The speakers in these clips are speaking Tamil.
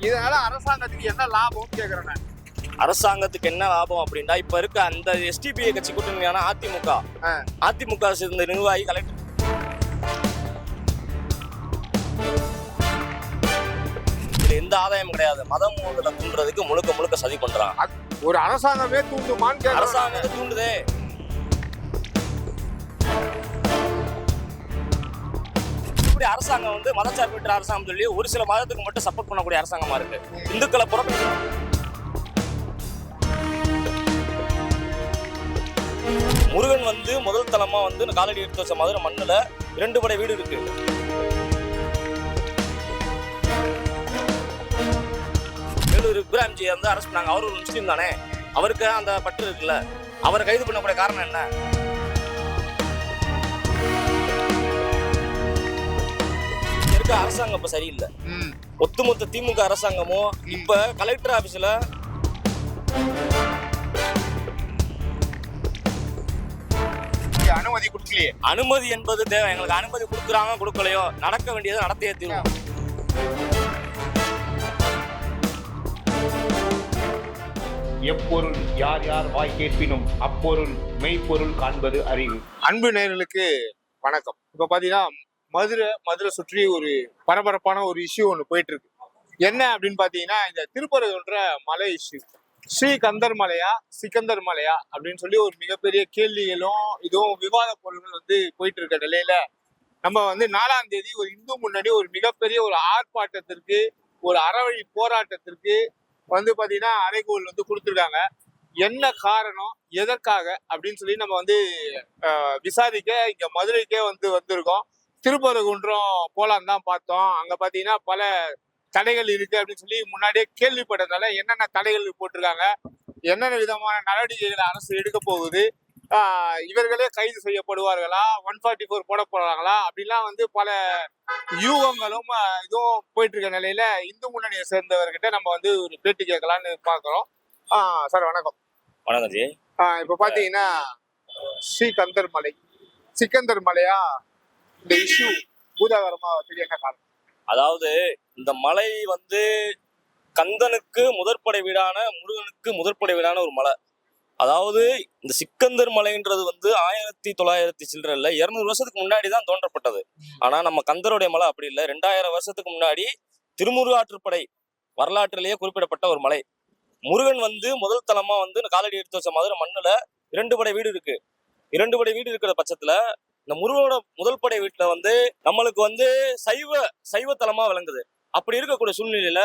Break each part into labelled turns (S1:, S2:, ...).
S1: இதனால அரசாங்கத்துக்கு என்ன லாபம் கேக்குறேன் நான்.
S2: அரசாங்கத்துக்கு என்ன லாபம் அப்படின்னா இப்ப இருக்க அந்த எஸ்டிபிஐ கட்சி கூட்டணியான அதிமுக. அதிமுக சேர்ந்த நிர்வாகி கலெக்டர். எந்த ஆதாயம் கிடையாது. மதம் மோதலை தூண்டுறதுக்கு முழுக்க முழுக்க சதி பண்றாங்க.
S1: ஒரு அரசாங்கமே தூண்டுமான்னு
S2: அரசாங்கம் தூண்டுதே. இப்படி அரசாங்கம் வந்து மதச்சார்பற்ற அரசாங்கம் சொல்லி ஒரு சில மதத்துக்கு மட்டும் சப்போர்ட் பண்ணக்கூடிய அரசாங்கமா இருக்கு. இந்துக்களை புறக்கணி முருகன் வந்து முதல் தளமா வந்து காலடி எடுத்து வச்ச மதுரை மண்ணுல இரண்டு படை வீடு இருக்கு. வேலூர் இப்ராஹிம்ஜி வந்து அரசு பண்ணாங்க. அவர் ஒரு முஸ்லீம் தானே? அவருக்கு அந்த பற்று இருக்குல்ல? அவரை கைது பண்ணக்கூடிய காரணம் என்ன? இருக்க அரசாங்கம் இப்ப சரியில்லை.
S1: ம்.
S2: ஒட்டுமொத்த திமுக அரசாங்கமும் இப்ப கலெக்டர் ஆபீஸ்ல
S1: அனுமதி கொடுக்கலையே.
S2: அனுமதி என்பது தேவை. எங்களுக்கு அனுமதி கொடுக்குறாங்க கொடுக்கலையோ நடக்க வேண்டியதை நடத்தியே தீரும்
S3: எப்பொருள் யார் யார் வாய் கேட்பினும் அப்பொருள் மெய்ப்பொருள் காண்பது அறிவு.
S1: அன்பு நேயர்களுக்கு வணக்கம். இப்ப பாத்தீங்கன்னா மதுரை மதுரை சுற்றி ஒரு பரபரப்பான ஒரு இஷ்யூ ஒன்று போயிட்டு இருக்கு என்ன அப்படின்னு பாத்தீங்கன்னா இந்த திருப்பரங்குன்ற மலை இஷ்யூ ஸ்ரீ கந்தர் மலையா சிக்கந்தர் மலையா அப்படின்னு சொல்லி ஒரு மிகப்பெரிய கேள்விகளும் இதுவும் விவாத பொருள்கள் வந்து போயிட்டு இருக்க நிலையில நம்ம வந்து நாலாம் தேதி ஒரு இந்து முன்னணி ஒரு மிகப்பெரிய ஒரு ஆர்ப்பாட்டத்திற்கு ஒரு அறவழி போராட்டத்திற்கு வந்து பாத்தீங்கன்னா அறைகோல் வந்து கொடுத்துருக்காங்க. என்ன காரணம் எதற்காக அப்படின்னு சொல்லி நம்ம வந்து விசாரிக்க இங்க மதுரைக்கே வந்து வந்திருக்கோம். திருப்பரங்குன்றம் போலாம் தான் பார்த்தோம். அங்க பாத்தீங்கன்னா பல தடைகள் இருக்கு அப்படின்னு சொல்லி முன்னாடியே கேள்விப்பட்டதால என்னென்ன தடைகள் போட்டிருக்காங்க என்னென்ன விதமான நடவடிக்கைகளை அரசு எடுக்க போகுது இவர்களே கைது செய்யப்படுவார்களா ஒன் ஃபார்ட்டி ஃபோர் போட போறாங்களா அப்படிலாம் வந்து பல யூகங்களும் இதுவும் போயிட்டு இருக்க நிலையில இந்து முன்னணியை சேர்ந்தவர்கிட்ட நம்ம வந்து ஒரு பேட்டி கேட்கலான்னு பாக்குறோம் சார் வணக்கம்.
S2: வணக்கம்
S1: இப்ப பாத்தீங்கன்னா ஸ்ரீகந்தர் மலை சிக்கந்தர் மலையா இந்த இஷ்யூ பூதாகரமா தெரிய காரணம்.
S2: அதாவது இந்த மலை வந்து கந்தனுக்கு முதற்படை வீடான முருகனுக்கு முதற்படை வீடான ஒரு மலை. அதாவது இந்த சிக்கந்தர் மலைன்றது வந்து ஆயிரத்தி தொள்ளாயிரத்தி சில்லற இருநூறு வருஷத்துக்கு முன்னாடி தான் தோன்றப்பட்டது. ஆனா நம்ம கந்தருடைய மலை அப்படி இல்லை. ரெண்டாயிரம் வருஷத்துக்கு முன்னாடி திருமுருகாற்றுப்படை வரலாற்றிலேயே குறிப்பிடப்பட்ட ஒரு மலை. முருகன் வந்து முதல் தளமாக வந்து காலடி எடுத்து வச்ச மதுரை மண்ணுல இரண்டு படை வீடு இருக்கு. இரண்டு படை வீடு இருக்கிற பட்சத்துல இந்த முருகனோட முதல் படை வீட்டுல வந்து நம்மளுக்கு வந்து சைவ சைவத்தலமா விளங்குது. அப்படி இருக்கக்கூடிய சூழ்நிலையில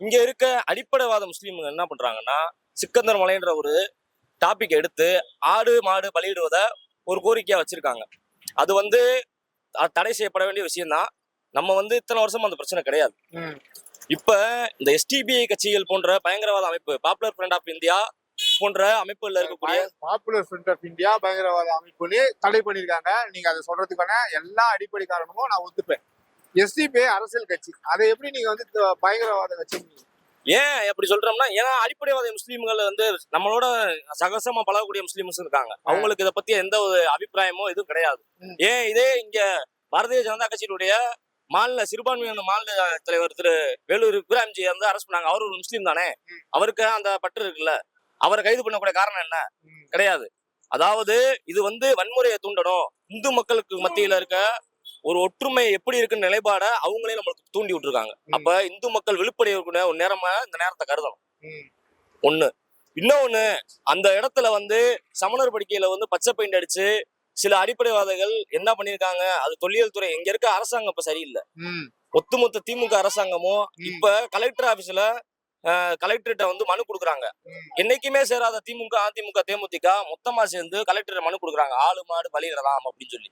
S2: இங்க இருக்க அடிப்படைவாத முஸ்லீம்கள் என்ன பண்றாங்கன்னா சிக்கந்தர் மலைன்ற ஒரு டாபிக் எடுத்து ஆடு மாடு பலியிடுவத ஒரு கோரிக்கையா வச்சிருக்காங்க. அது வந்து தடை செய்யப்பட வேண்டிய விஷயம்தான் நம்ம வந்து இத்தனை வருஷமா அந்த பிரச்சனை கிடையாது. இப்ப இந்த எஸ்டிபிஐ கட்சிகள் போன்ற பயங்கரவாத அமைப்பு பாப்புலர் ஃப்ரண்ட் ஆஃப் இந்தியா போன்ற அமைப்புகள்ல இருக்கக்கூடிய
S1: பாப்புலர் ஃப்ரண்ட் ஆஃப் இந்தியா பயங்கரவாத அமைப்புன்னு தடை பண்ணிருக்காங்க நீங்க அதை சொல்றதுக்கான எல்லா அடிப்படை காரணமும் நான் ஒத்துப்பேன். எஸ்டிபி அரசியல் கட்சி. அதை எப்படி நீங்க வந்து பயங்கரவாத கட்சி
S2: ஏன் அப்படி சொல்றோம்னா ஏன்னா அடிப்படைவாத முஸ்லீம்கள் வந்து நம்மளோட சகசமா பழகக்கூடிய முஸ்லீம்ஸ் இருக்காங்க. அவங்களுக்கு இதை பத்தி எந்த ஒரு அபிப்பிராயமோ எதுவும் கிடையாது. ஏன் இதே இங்க பாரதிய ஜனதா கட்சியினுடைய மாநில சிறுபான்மையான மாநில தலைவர் திரு வேலூர் இப்ராஹிம்ஜி வந்து அரசு பண்ணாங்க. அவர் ஒரு முஸ்லீம் தானே. அவருக்கு அந்த பற்று இருக்குல்ல? அவரை கைது பண்ணக்கூடிய காரணம் என்ன. கிடையாது அதாவது இது வந்து வன்முறையை தூண்டணும் இந்து மக்களுக்கு மத்தியில இருக்க ஒரு ஒற்றுமை எப்படி இருக்குன்னு நிலைப்பாட அவங்களே நம்மளுக்கு தூண்டி விட்டுருக்காங்க. அப்ப இந்து மக்கள் விழுப்படைய ஒரு நேரமா இந்த நேரத்தை கருதணும். ஒண்ணு இன்னொன்னு அந்த இடத்துல வந்து சமணர் படுக்கையில வந்து பச்சை பெயிண்ட் அடிச்சு சில அடிப்படைவாதிகள் என்ன பண்ணிருக்காங்க அது தொல்லியல் துறை இங்க இருக்க அரசாங்கம் இப்ப சரியில்லை
S1: ம்.
S2: ஒட்டுமொத்த திமுக அரசாங்கமும். இப்ப கலெக்டர் ஆபீஸ்ல கலெக்டர்கிட்ட வந்து மனு கொடுக்குறாங்க. என்னைக்குமே சேராத திமுக அதிமுக தேமுதிக மொத்தமா சேர்ந்து கலெக்டர் மனு கொடுக்குறாங்க. ஆளு மாடு பலியிடலாம் அப்படின்னு சொல்லி.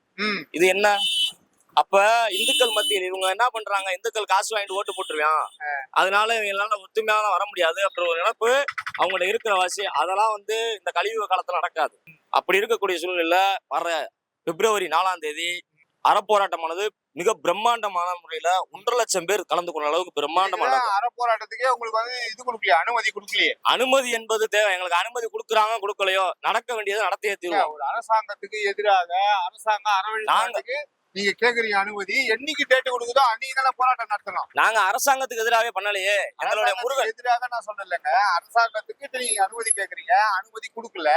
S2: இது என்ன? அப்ப இந்துக்கள் மத்தியில் இவங்க என்ன பண்றாங்க? இந்துக்கள் காசு வாங்கிட்டு ஓட்டு போட்டுருவான். அதனால இவங்களால ஒத்துமையான வர முடியாது. அப்படி ஒரு நினைப்பு அவங்கள்ட்ட இருக்கிற வாசி அதெல்லாம் வந்து இந்த கலியுக காலத்துல நடக்காது. அப்படி இருக்கக்கூடிய சூழ்நிலையில வர பிப்ரவரி நாலாம் தேதி அறப்போராட்டமானது மிக பிரம்மாண்டமான முறையில ஒன்றரை லட்சம் பேர் கலந்து கொள்ள அளவுக்கு பிரம்மாண்டமான
S1: இதுதான் அற போராட்டத்துக்கே உங்களுக்கு வந்து இது கொடுக்கலையே அனுமதி கொடுக்கலையே.
S2: அனுமதி என்பது தேவை. எங்களுக்கு அனுமதி கொடுக்குறாங்க கொடுக்கலையோ நடக்க வேண்டியதை நடத்தியே தீர்வோம்
S1: ஒரு அரசாங்கத்துக்கு எதிராக அரசாங்கம் அறவழி
S2: நாங்க-
S1: கேக்குறீங்க அனுமதி என்னைக்கு டேட் கொடுக்குதோ அன்னைக்கு தானே போராட்டம் நடத்தணும்.
S2: நாங்க அரசாங்கத்துக்கு எதிராகவே பண்ணலையே. எங்களுடைய முருகன்.
S1: எதிராக நான் சொல்லலைங்க. அரசாங்கத்துக்கு நீங்க அனுமதி கேக்குறீங்க. அனுமதி கொடுக்கல.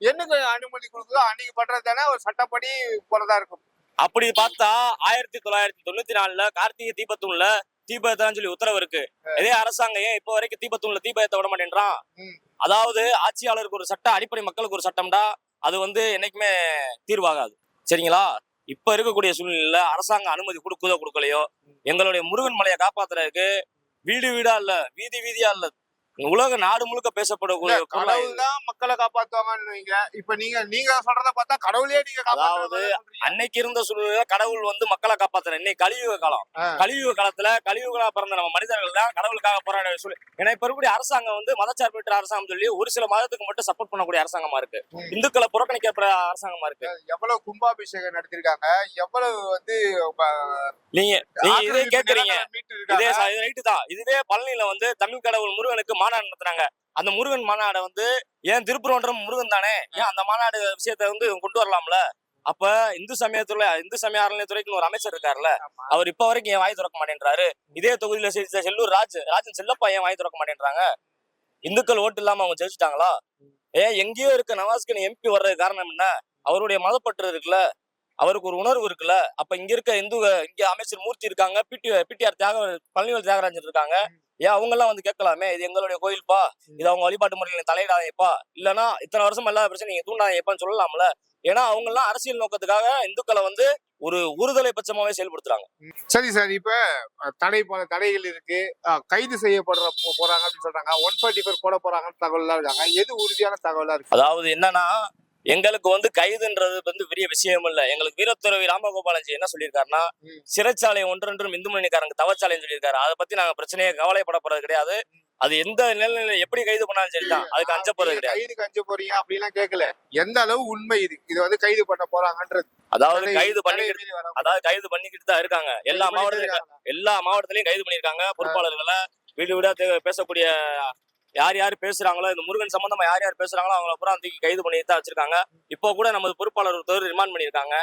S1: என்னக்கு அனுமதி கொடுக்குதோ அன்னைக்கு பண்றது தானே ஒரு சட்டப்படி போறதா இருக்கும்.
S2: அப்படி பார்த்தா ஆயிரத்தி தொள்ளாயிரத்தி தொண்ணூத்தி நாலுல கார்த்திகை தீபத்தூண்ல தீபத்தான் சொல்லி உத்தரவு இருக்கு. இதே அரசாங்கம் ஏன் இப்போ வரைக்கும் தீபத்தூண்ல தீபத்தை விட மாட்டேன்றான். அதாவது ஆட்சியாளருக்கு ஒரு சட்டம் அடிப்படை மக்களுக்கு ஒரு சட்டம்டா அது வந்து என்னைக்குமே தீர்வாகாது. சரிங்களா? இப்ப இருக்கக்கூடிய சூழ்நிலையில அரசாங்கம் அனுமதி கொடுக்குதோ கொடுக்கலையோ எங்களுடைய முருகன் மலையை காப்பாத்துறதுக்கு வீடு வீடா இல்ல வீதி வீதியா இல்ல உலக நாடு முழுக்க பேசப்படக்கூடிய.
S1: கடவுள் தான் மக்களை காப்பாத்துவாங்கன்னு வைங்க. இப்ப நீங்க நீங்க சொல்றத பார்த்தா கடவுளே நீங்க
S2: அதாவது அன்னைக்கு இருந்த சூழ்நிலையில கடவுள் வந்து மக்களை காப்பாத்துற இன்னைக்கு கலியுக காலம். கலியுக காலத்துல கலியுகலா பிறந்த நம்ம மனிதர்கள் தான் கடவுளுக்காக போராட சொல்லி ஏன்னா இப்ப இருக்கக்கூடிய அரசாங்கம் வந்து மதச்சார்பற்ற அரசாங்கம் சொல்லி ஒரு சில மதத்துக்கு மட்டும் சப்போர்ட் பண்ணக்கூடிய அரசாங்கமா இருக்கு. இந்துக்களை புறக்கணிக்கப்படுற அரசாங்கமா இருக்கு.
S1: எவ்வளவு கும்பாபிஷேகம் நடத்திருக்காங்க? எவ்வளவு வந்து
S2: நீங்க நீங்க இதே கேக்குறீங்க. இது ரைட்டு தான். இதுவே பழனியில வந்து தமிழ் கடவுள் முருகனுக்கு மாநாடு நடத்துனாங்க அந்த முருகன் மாநாடை வந்து ஏன் திருப்புரன்றம் முருகன் தானே? ஏன் அந்த மாநாடு விஷயத்தை வந்து கொண்டு வரலாம்ல? அப்ப இந்து சமயத்துல இந்து சமய அறநிலையத்துறைக்குன்னு ஒரு அமைச்சர் இருக்காருல்ல. அவர் இப்ப வரைக்கும் ஏன் வாய் திறக்க மாட்டேன்றாரு. இதே தொகுதியில செ- செல்லூர் ராஜ் ராஜன் செல்லப்பா ஏன் வாய் திறக்க மாட்டேன்றாங்க? இந்துக்கள் ஓட்டு இல்லாம அவங்க ஜெயிச்சிட்டாங்களா? ஏன் எங்கேயோ இருக்க நவாஸ்கன் எம்பி வர்றது காரணம் என்ன? அவருடைய மதப்பற்று இருக்குல்ல அவருக்கு ஒரு உணர்வு இருக்குல்ல அப்ப இங்க இருக்க இந்து இங்க அமைச்சர் மூர்த்தி இருக்காங்க பிடி பிடிஆர் தியாக பழனிவேல் தியாகராஜன் இருக்காங்க. ஏன் அவங்க எல்லாம் வந்து கேட்கலாமே. இது எங்களுடைய கோயில்ப்பா இது அவங்க வழிபாட்டு முறையில தலையிடாதேப்பா இல்லனா இத்தனை வருஷம் இல்லாத பிரச்சனை நீங்க தூண்டாதேப்பான்னு சொல்லலாம்ல. ஏன்னா அவங்க எல்லாம் அரசியல் நோக்கத்துக்காக இந்துக்களை வந்து ஒரு ஒருதலை பட்சமாவே செயல்படுத்துறாங்க.
S1: சரி சார். இப்ப தடை பல தடைகள் இருக்கு. கைது செய்யப்படுற போறாங்க அப்படின்னு சொல்றாங்க. ஒன் ஃபார்ட்டி ஃபோர் போட போறாங்கன்னு தகவல் எல்லாம் இருக்காங்க. எது உறுதியான தகவலா இருக்கு?
S2: அதாவது என்னன்னா எங்களுக்கு வந்து கைதுன்றது வந்து பெரிய விஷயம் இல்ல எங்களுக்கு வீரத்துறவி ராமகோபாலஜி என்ன சொல்லியிருக்காருன்னா. சிறைச்சாலை ஒன்றென்றும் இந்து மணிக்காரங்க தவச்சாலைன்னு சொல்லியிருக்காரு. அதை பத்தி நாங்க பிரச்சனையே கவலைப்பட போறது கிடையாது. அது எந்த நிலையில எப்படி கைது பண்ணாலும் சரிதான் அதுக்கு அஞ்ச போறது கிடையாது.
S1: கைதுக்கு அஞ்ச போறீங்க அப்படிலாம் கேட்கல. எந்த அளவு உண்மை இது? இது வந்து கைது பண்ண போறாங்கன்றது.
S2: அதாவது கைது பண்ணிக்கிட்டு அதாவது கைது பண்ணிக்கிட்டு தான் இருக்காங்க. எல்லா மாவட்டத்திலும். எல்லா மாவட்டத்திலயும் கைது பண்ணியிருக்காங்க. பொறுப்பாளர்களை வீடு வீடா பேசக்கூடிய யார் யார் பேசுறாங்களோ இந்த முருகன் சம்பந்தமா யார் யார் பேசுறாங்களோ அவங்கள பூரா தூக்கி கைது பண்ணி தான் வச்சிருக்காங்க. இப்போ கூட நமது பொறுப்பாளர் ஒருத்தர் ரிமாண்ட் பண்ணியிருக்காங்க.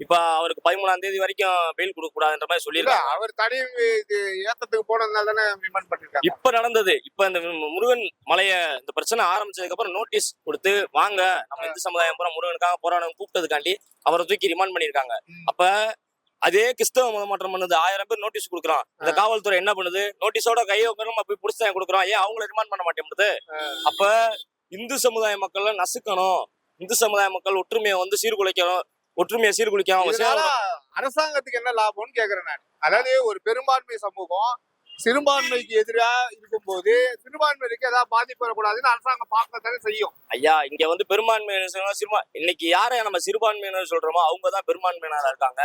S2: இப்ப அவருக்கு பதிமூணாம் தேதி வரைக்கும் பெயில் கொடுக்க கூடாதுன்ற மாதிரி சொல்லியிருக்காங்க.
S1: அவர் தடை ஏத்தத்துக்கு போனதுனால தானே ரிமாண்ட் பண்ணிருக்காங்க
S2: இப்ப நடந்தது. இப்ப இந்த முருகன் மலைய இந்த பிரச்சனை ஆரம்பிச்சதுக்கு அப்புறம் நோட்டீஸ் கொடுத்து வாங்க நம்ம இந்து சமுதாயம் பூரா முருகனுக்காக போராடம் கூப்பிட்டதுக்காண்டி அவரை தூக்கி ரிமாண்ட் பண்ணியிருக்காங்க.
S1: ம்.
S2: அப்ப அதே கிறிஸ்தவ மதமாற்றம் பண்ணுது. ஆயிரம் பேர் நோட்டீஸ் கொடுக்குறான். இந்த காவல்துறை என்ன பண்ணுது? நோட்டீஸோட கையை நம்ம போய் புடிச்சு கொடுக்குறோம் ஏன் அவங்கள ரிமாண்ட் பண்ண மாட்டேங்குது அப்ப இந்து சமுதாய மக்கள் நசுக்கணும். இந்து சமுதாய மக்கள் ஒற்றுமையை வந்து சீர்குலைக்கணும். ஒற்றுமையை சீர்குலைக்காம அவங்க
S1: அரசாங்கத்துக்கு என்ன லாபம்னு கேக்குறேன் நான். அதாவது ஒரு பெரும்பான்மை சமூகம் சிறுபான்மைக்கு எதிரா இருக்கும்போது சிறுபான்மைக்கு ஏதாவது பாதிப்பு வரக்கூடாதுன்னு அரசாங்கம் பார்க்கத்தானே செய்யும்.
S2: ஐயா இங்க வந்து பெரும்பான்மையினர் சிறுபா இன்னைக்கு யாரை நம்ம சிறுபான்மையினர் சொல்றோமோ அவங்க தான் பெரும்பான்மையினரா இருக்காங்க.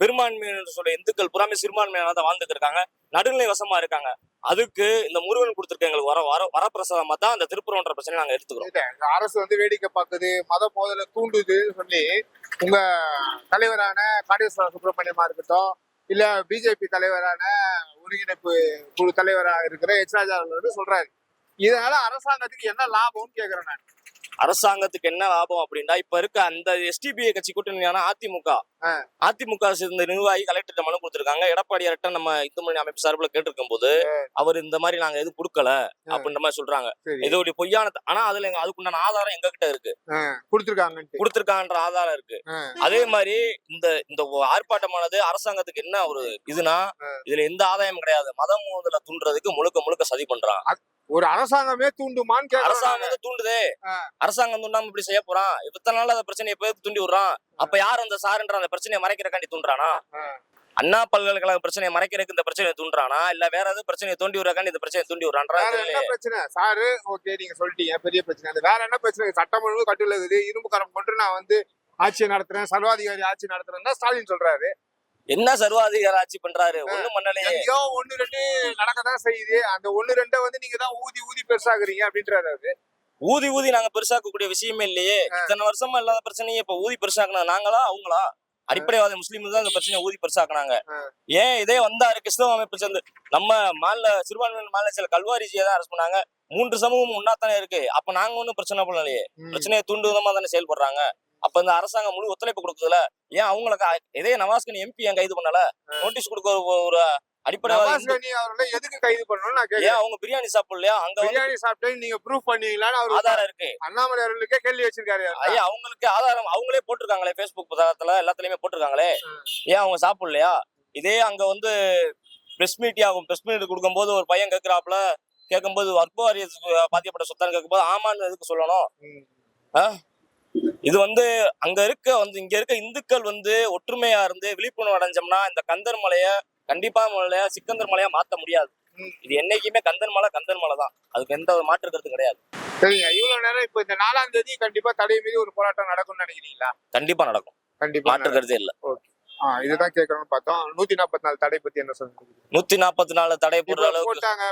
S2: பெரும்பான்மையினர் சொல்ற இந்துக்கள் புறாமே சிறுபான்மையினரா தான் வாழ்ந்துட்டு இருக்காங்க. நடுநிலை வசமா இருக்காங்க. அதுக்கு இந்த முருகன் கொடுத்துருக்க எங்களுக்கு வர வர வரப்பிரசாதமா தான் இந்த திருப்புறன்ற பிரச்சனை நாங்க எடுத்துக்கிறோம்.
S1: அரசு வந்து வேடிக்கை பார்க்குது மத மோதலை தூண்டுது சொல்லி உங்க தலைவரான காடேஸ்வர சுப்பிரமணியமா இருக்கட்டும் இல்ல பிஜேபி தலைவரான ஒருங்கிணைப்பு குழு தலைவராக இருக்கிற எச். ராஜா அவர்கள் வந்து சொல்றாரு. இதனால அரசாங்கத்துக்கு என்ன லாபம்னு கேக்குறேன் நான்.
S2: அரசாங்கத்துக்கு என்ன லாபம் அப்படின்னா இப்ப இருக்க அந்த எஸ்டிபிஐ கட்சி கூட்டணியான அதிமுக. அதிமுக சேர்ந்த நிர்வாகி கலெக்டர் மனு கொடுத்திருக்காங்க. எடப்பாடியார்ட்ட நம்ம இந்து மணி அமைப்பு சார்பில் கேட்டிருக்கும் போது அவர் இந்த மாதிரி நாங்க எதுவும் கொடுக்கல அப்படின்ற மாதிரி சொல்றாங்க.
S1: சரி.
S2: இது ஒரு பொய்யான ஆனா அதுல எங்க- அதுக்குண்டான ஆதாரம் எங்க கிட்ட இருக்கு
S1: கொடுத்துருக்காங்கன்ட்டு.
S2: கொடுத்திருக்கான்ற ஆதாரம் இருக்கு. அதே மாதிரி இந்த இந்த ஆர்ப்பாட்டமானது அரசாங்கத்துக்கு என்ன ஒரு இதுனா இதுல எந்த ஆதாயம் கிடையாது. மதம் மோதல தூண்டுறதுக்கு முழுக்க முழுக்க சதி பண்றான்
S1: ஒரு அரசாங்கமே தூண்டுமான்னு
S2: அரசாங்கம் வந்து தூண்டுதே. அரசாங்கம் தூண்டாம இப்படி செய்ய போறான். இத்தனை நாள் அந்த பிரச்சனையை போய் தூண்டி விடுறான்? அப்ப யார் அந்த சாருன்ற அந்த பிரச்சனையை மறைக்கிறக்காண்டி தூண்டுறானா. அண்ணா பல்கலைக்கழக பிரச்சனையை மறைக்கிறதுக்கு இந்த பிரச்சனையை தூண்டுறானா? இல்ல வேற ஏதாவது பிரச்சனையை தூண்டி விடுறக்காண்டி இந்த பிரச்சனையை தூண்டி
S1: என்ன பிரச்சனை? சாரு ஓகே நீங்க சொல்லிட்டீங்க. பெரிய பிரச்சனை. வேற என்ன பிரச்சனை? சட்டம் ஒழுங்கு கட்டுல இருக்குது. இரும்பு கரம் கொண்டு நான் வந்து ஆட்சியை நடத்துறேன். சர்வாதிகாரி ஆட்சி நடத்துறேன் ஸ்டாலின் சொல்றாரு.
S2: என்ன சர்வாதிகார ஆட்சி பண்றாரு? ஒண்ணும் பண்ணலையே.
S1: எங்கேயோ ஒண்ணு ரெண்டு நடக்கதான் செய்யுது. அந்த ஒண்ணு ரெண்டை வந்து நீங்க தான் ஊதி ஊதி பெருசாக்குறீங்க அப்படின்றாரு அவரு.
S2: ஊதி ஊதி நாங்க பெருசாக்கக்கூடிய விஷயமே இல்லையே. இத்தனை வருஷமா இல்லாத பிரச்சனையை இப்ப ஊதி பெருசாக்குனா நாங்களா அவங்களா? அடிப்படைவாத முஸ்லீம் தான் இந்த பிரச்சனையை ஊதி பெருசாக்குனாங்க. ஏன் இதே வந்தாரு கிறிஸ்தவ அமைப்பு சேர்ந்து? நம்ம மாநில சிறுபான்மையினர் மாநில சில கல்வாரிஜியை தான் அரசு பண்ணாங்க. மூன்று சமூகம் ஒன்னா தானே இருக்கு. அப்ப நாங்க ஒண்ணும் பிரச்சனை பண்ணலையே. பிரச்சனையை தூண்டு விதமா தானே செயல்படுறாங்க. அப்ப இந்த அரசாங்கம் முழு ஒத்துழைப்பு கொடுக்குதுல ஏன் அவங்களுக்கு இதே நவாஸ்கன் எம்பி ஏன் கைது பண்ணல? நோட்டீஸ் கொடுக்க ஒரு-
S1: கனி அவர்களை எதுக்கு கைது பண்ணணும்னு நான் கேட்கிறேன்
S2: அவங்க பிரியாணி சாப்பிடலையா? அங்க
S1: பிரியாணி சாப்பிட்டு நீங்க ப்ரூஃப் பண்ணுவீங்களான்னு அவர்
S2: ஆதாரம் இருக்கு.
S1: அண்ணாமலை அவர்களுக்கே கேள்வி வச்சிருக்காரு
S2: ஐயா அவங்களுக்கு ஆதாரம் அவங்களே போட்டிருக்காங்களே ஃபேஸ்புக் புத்தகத்துல எல்லாத்துலயுமே போட்டிருக்காங்களே. ஏன் அவங்க சாப்பிடலையா? இதே அங்க வந்து பிரஸ் மீட் ஆகும். பிரஸ் மீட் கொடுக்கும்போது ஒரு பையன் கேட்கிறாப்புல கேட்கும்போது வர்க்க வாரிய பாத்தியப்பட்ட சொத்தான்னு கேட்கும்போது ஆமான்னு எதுக்கு சொல்லணும். இது வந்து அங்க இருக்க வந்து இங்க இருக்க இந்துக்கள் வந்து ஒற்றுமையா இருந்து விழிப்புணர்வு அடைஞ்சோம்னா இந்த கந்தர் மலைய கண்டிப்பா மலையா சிக்கந்தர் மலையா மாத்த முடியாது. இது என்னைக்குமே கந்தர் மலை கந்தர் மலை தான். அதுக்கு எந்த ஒரு மாற்று கருத்து கிடையாது.
S1: சரிங்க. இவ்வளவு நேரம் இப்ப இந்த நாலாம் தேதி கண்டிப்பா தடை மீறி ஒரு போராட்டம் நடக்கும்னு நினைக்கிறீங்களா?
S2: கண்டிப்பா நடக்கும்.
S1: கண்டிப்பா
S2: மாற்று. கருத்தே இல்ல.
S1: ஆ, இதுதான் கேட்கணும்னு பார்த்தோம். நூத்தி நாற்பத்தி நாலு தடை பத்தி என்ன சொல்லுங்க
S2: நூத்தி நாற்பத்தி நாலு தடை போடுற அளவுக்கு
S1: போட்டாங்க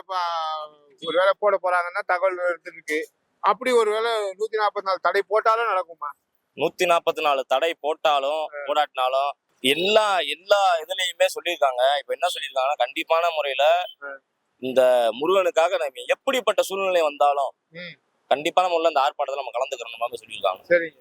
S1: ஒருவேளை போட போறாங்கன்னா தகவல் இருக்கு அப்படி ஒருவேளை நூத்தி நாற்பத்தி நாலு தடை போட்டாலும் நடக்குமா?
S2: நூத்தி நாற்பத்தி நாலு தடை போட்டாலும் போடாட்டினாலும் எல்லா எல்லா இதுலயுமே சொல்லியிருக்காங்க. இப்ப என்ன சொல்லியிருக்காங்கன்னா கண்டிப்பான முறையில இந்த முருகனுக்காக நம்ம எப்படிப்பட்ட சூழ்நிலை வந்தாலும். கண்டிப்பான முறையில இந்த ஆர்ப்பாட்டத்தில் நம்ம கலந்துக்கிறோம் சொல்லியிருக்காங்க.
S1: சரிங்க.